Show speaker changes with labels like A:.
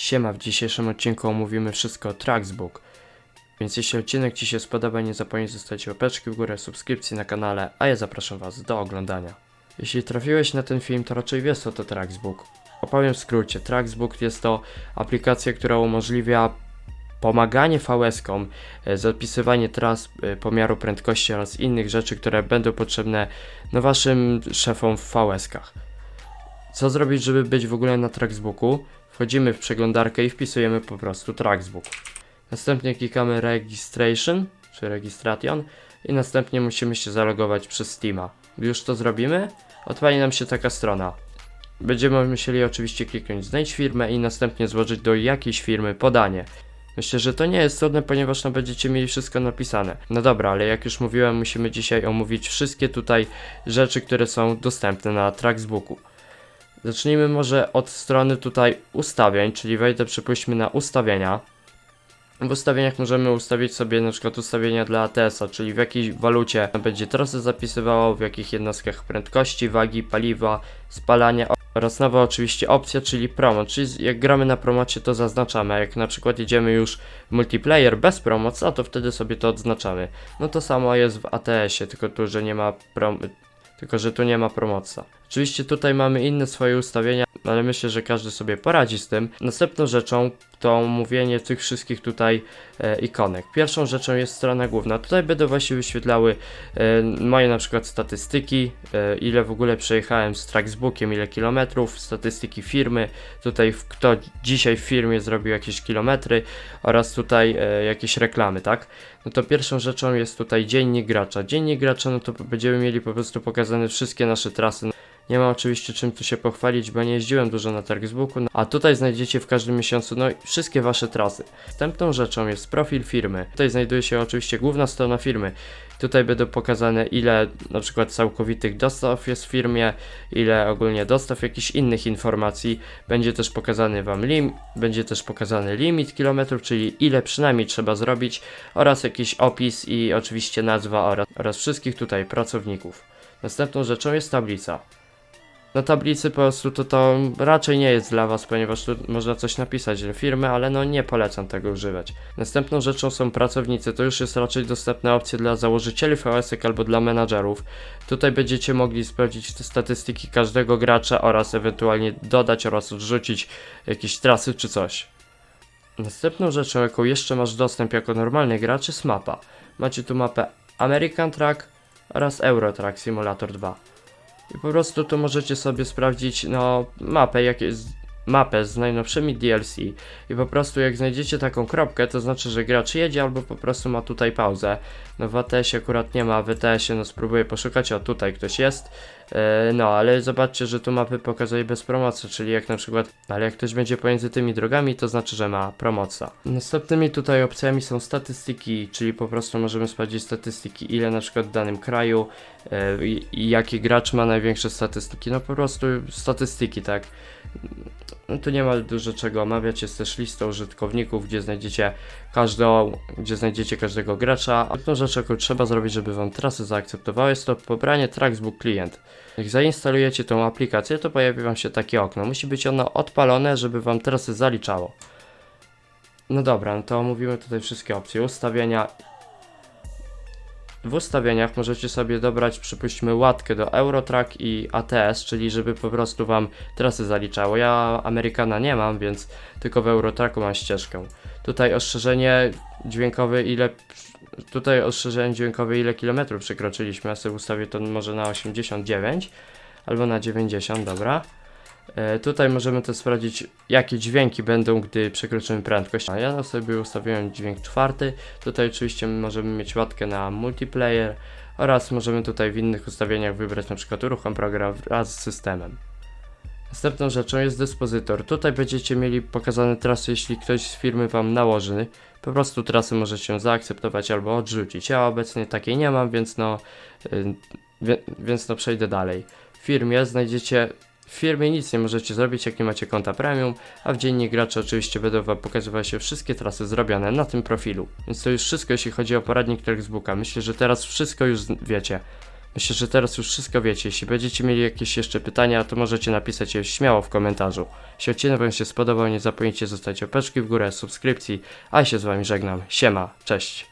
A: Siema, w dzisiejszym odcinku omówimy wszystko o Traxbook. Więc jeśli odcinek Ci się spodoba, nie zapomnij zostawić łapeczki w górę, subskrypcji na kanale, a ja zapraszam Was do oglądania. Jeśli trafiłeś na ten film, to raczej wiesz co to Traxbook. Opowiem w skrócie. Traxbook jest to aplikacja, która umożliwia pomaganie VS-kom, e, zapisywanie tras, e, pomiaru prędkości oraz innych rzeczy, które będą potrzebne no, Waszym szefom w VS-kach. Co zrobić, żeby być w ogóle na Traxbooku? Wchodzimy w przeglądarkę i wpisujemy po prostu Traxbook. Następnie klikamy Registration, czy Registration i następnie musimy się zalogować przez Steama. Gdy już to zrobimy, odpali nam się taka strona. Będziemy musieli oczywiście kliknąć znajdź firmę i następnie złożyć do jakiejś firmy podanie. Myślę, że to nie jest trudne, ponieważ no będziecie mieli wszystko napisane. No dobra, ale jak już mówiłem, musimy dzisiaj omówić wszystkie tutaj rzeczy, które są dostępne na Traxbooku. Zacznijmy może od strony tutaj ustawień, czyli wejdę przypuśćmy na ustawienia. W ustawieniach możemy ustawić sobie na przykład ustawienia dla ATS-a, czyli w jakiej walucie będzie trasę zapisywało, w jakich jednostkach prędkości, wagi, paliwa, spalania oraz nowa oczywiście opcja, czyli promo, czyli jak gramy na promocie to zaznaczamy, jak na przykład jedziemy już multiplayer bez promocji, to wtedy sobie to odznaczamy. No to samo jest w ATS-ie, tylko tu, że nie ma prom tylko że tu nie ma promocja. Oczywiście tutaj mamy inne swoje ustawienia, ale myślę, że każdy sobie poradzi z tym. Następną rzeczą to mówienie tych wszystkich tutaj e, ikonek. Pierwszą rzeczą jest strona główna. Tutaj będą właśnie wyświetlały e, moje na przykład statystyki, e, ile w ogóle przejechałem z Traxbookiem, ile kilometrów, statystyki firmy, tutaj kto dzisiaj w firmie zrobił jakieś kilometry oraz tutaj e, jakieś reklamy, tak? No to pierwszą rzeczą jest tutaj dziennik gracza. Dziennik gracza, no to będziemy mieli po prostu pokazane wszystkie nasze trasy. Nie ma oczywiście czym tu się pochwalić, bo nie jeździłem dużo na Targsbooku, no, a tutaj znajdziecie w każdym miesiącu no, wszystkie wasze trasy. Następną rzeczą jest profil firmy. Tutaj znajduje się oczywiście główna strona firmy. Tutaj będą pokazane ile na przykład całkowitych dostaw jest w firmie, ile ogólnie dostaw jakichś innych informacji. Będzie też pokazany wam lim, będzie też pokazany limit kilometrów, czyli ile przynajmniej trzeba zrobić oraz jakiś opis i oczywiście nazwa oraz, oraz wszystkich tutaj pracowników. Następną rzeczą jest tablica. Na tablicy po prostu to, to raczej nie jest dla Was, ponieważ tu można coś napisać dla firmy, ale no nie polecam tego używać. Następną rzeczą są pracownicy, to już jest raczej dostępne opcje dla założycieli VS-ek albo dla menadżerów. Tutaj będziecie mogli sprawdzić te statystyki każdego gracza oraz ewentualnie dodać oraz odrzucić jakieś trasy czy coś. Następną rzeczą, jaką jeszcze masz dostęp jako normalny gracz jest mapa. Macie tu mapę American Track oraz Euro Track Simulator 2. I po prostu tu możecie sobie sprawdzić no mapę, jak jest mapę z najnowszymi DLC i po prostu jak znajdziecie taką kropkę, to znaczy, że gracz jedzie albo po prostu ma tutaj pauzę. No w ATS-ie akurat nie ma, w ETS-ie no spróbuję poszukać, o tutaj ktoś jest. Yy, no ale zobaczcie, że tu mapy pokazuje bez promocji, czyli jak na przykład, ale jak ktoś będzie pomiędzy tymi drogami, to znaczy, że ma promocja. Następnymi tutaj opcjami są statystyki, czyli po prostu możemy sprawdzić statystyki, ile na przykład w danym kraju i, i jaki gracz ma największe statystyki. No po prostu statystyki, tak. No tu nie ma dużo czego omawiać, jest też lista użytkowników, gdzie znajdziecie każdą, gdzie znajdziecie każdego gracza. Tą rzecz, jaką trzeba zrobić, żeby wam trasy zaakceptowały, jest to pobranie Traxbook Client. Jak zainstalujecie tą aplikację, to pojawi wam się takie okno. Musi być ono odpalone, żeby wam trasy zaliczało. No dobra, no to omówimy tutaj wszystkie opcje. Ustawienia. W ustawieniach możecie sobie dobrać, przypuśćmy, łatkę do Eurotrack i ATS, czyli żeby po prostu wam trasy zaliczało. Ja Amerykana nie mam, więc tylko w Eurotracku mam ścieżkę. Tutaj ostrzeżenie dźwiękowe, ile. Tutaj ostrzeżenie dźwiękowe, ile kilometrów przekroczyliśmy. Ja sobie ustawię to może na 89 albo na 90, dobra. E, tutaj możemy też sprawdzić, jakie dźwięki będą, gdy przekroczymy prędkość. Ja sobie ustawiłem dźwięk czwarty. Tutaj oczywiście możemy mieć łatkę na multiplayer oraz możemy tutaj w innych ustawieniach wybrać przykład uruchom program wraz z systemem. Następną rzeczą jest dyspozytor. Tutaj będziecie mieli pokazane trasy, jeśli ktoś z firmy Wam nałoży. Po prostu trasy możecie zaakceptować albo odrzucić. Ja obecnie takiej nie mam, więc no, wie, więc no przejdę dalej. W firmie znajdziecie w firmie nic nie możecie zrobić, jak nie macie konta premium, a w dziennik graczy oczywiście będą wam pokazywać się wszystkie trasy zrobione na tym profilu. Więc to już wszystko, jeśli chodzi o poradnik Traxbooka. Myślę, że teraz wszystko już wiecie. Myślę, że teraz już wszystko wiecie. Jeśli będziecie mieli jakieś jeszcze pytania, to możecie napisać je śmiało w komentarzu. Jeśli odcinek wam się spodobał, nie zapomnijcie zostawić opeczki w górę, subskrypcji, a ja się z wami żegnam. Siema, cześć.